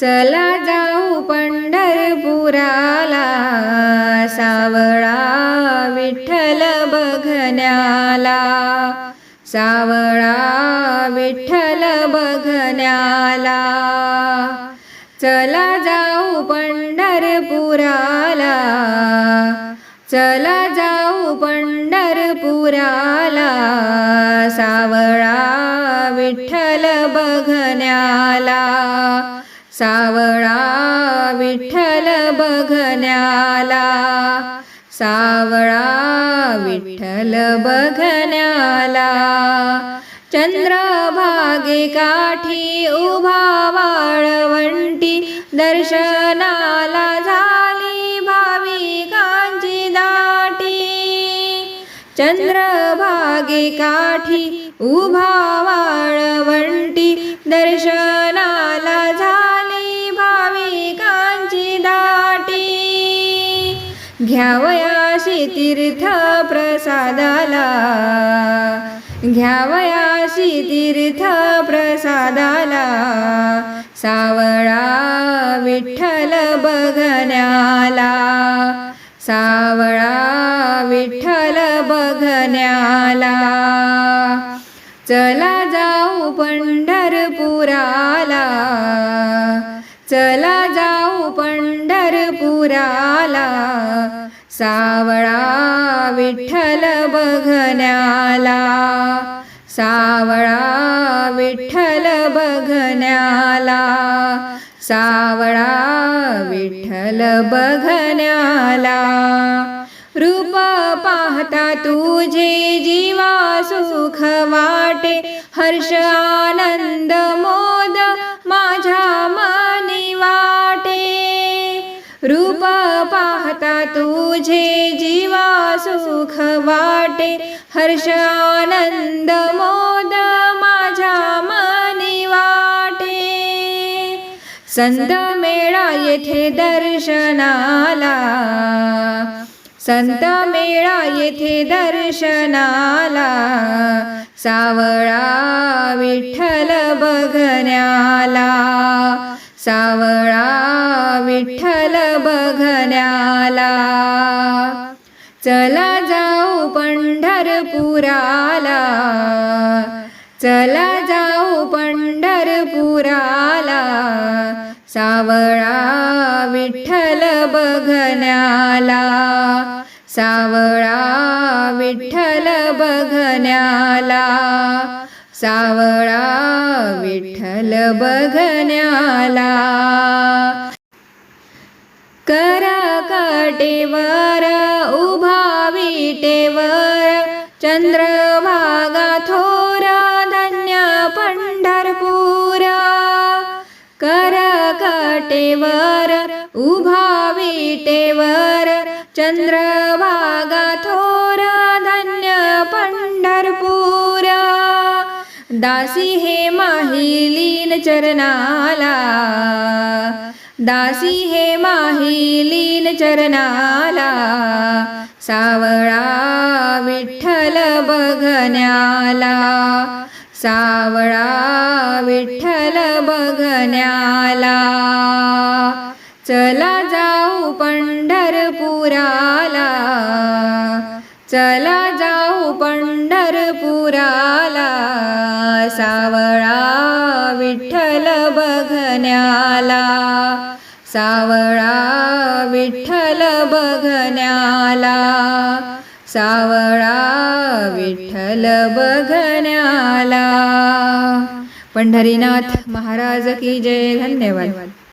चला जाऊ पंढरपुराला. सावळा विठ्ठल बघण्याला. सावळा विठ्ठल बघण्याला. चला जाऊ पंढरपुराला. चला जाऊ पंढरपुराला. सावळा विठ्ठल बघण्याला. सावळा विठ्ठल बघण्याला. सावळा विठ्ठल बघण्याला. चंद्रभागे काठी उभा वाळवंटी दर्शनाला झाली भाविकांची दाटी. चंद्रभागे काठी उभा वाळवंटी दर्शना घ्यावयाशी तीर्थ प्रसादाला घ्यावयाशी तीर्थ प्रसादाला सावळा विठ्ठल बघण्याला. सावळा विठ्ठल बघण्याला. चला जाऊ पंढरपुराला. चला जाऊ पंढरपुराला. सावळा विठ्ठल बघण्याला. सावळा विठ्ठल बघण्याला. सावळा विठ्ठल बघण्याला. रूप पाहता तुझे जीवा सुख वाटे. हर्ष आनंद तुझे जीवा सुख वाटे हर्ष आनंद मोद माझ्या मनी वाटे. संत मेळा येथे दर्शनाला संत मेळा येथे दर्शनाला सावळा विठ्ठल बघण्याला सावळा विठ्ठल बघण्याला. चला जाऊ पंढरपुराला. चला जाऊ पंढरपुराला. सावळा विठ्ठल बघण्याला. सावळा विठ्ठल बघण्याला. सावळा विठ्ठल बघण्याला. विटेवर उभा विटेवर चंद्रभागा थोर धन्य पंढरपूर. करकटेवर उभा विटेवर चंद्रभागा थोर धन्य पंढरपूर. दासी हे माहिलीन चरणाला दासी हे माहिलीन चरणाला सावळा विठ्ठल बघण्याला. सावळा विठ्ठल बघण्याला. चला जाऊ पंढरपुराला चला जाऊ पंढरपुराला. सावळा विठ्ठल बघण्याला. सावळा विठ्ठल बघण्याला. सावळा विठ्ठल बघण्याला. पंढरीनाथ महाराज की जय. धन्यवाद.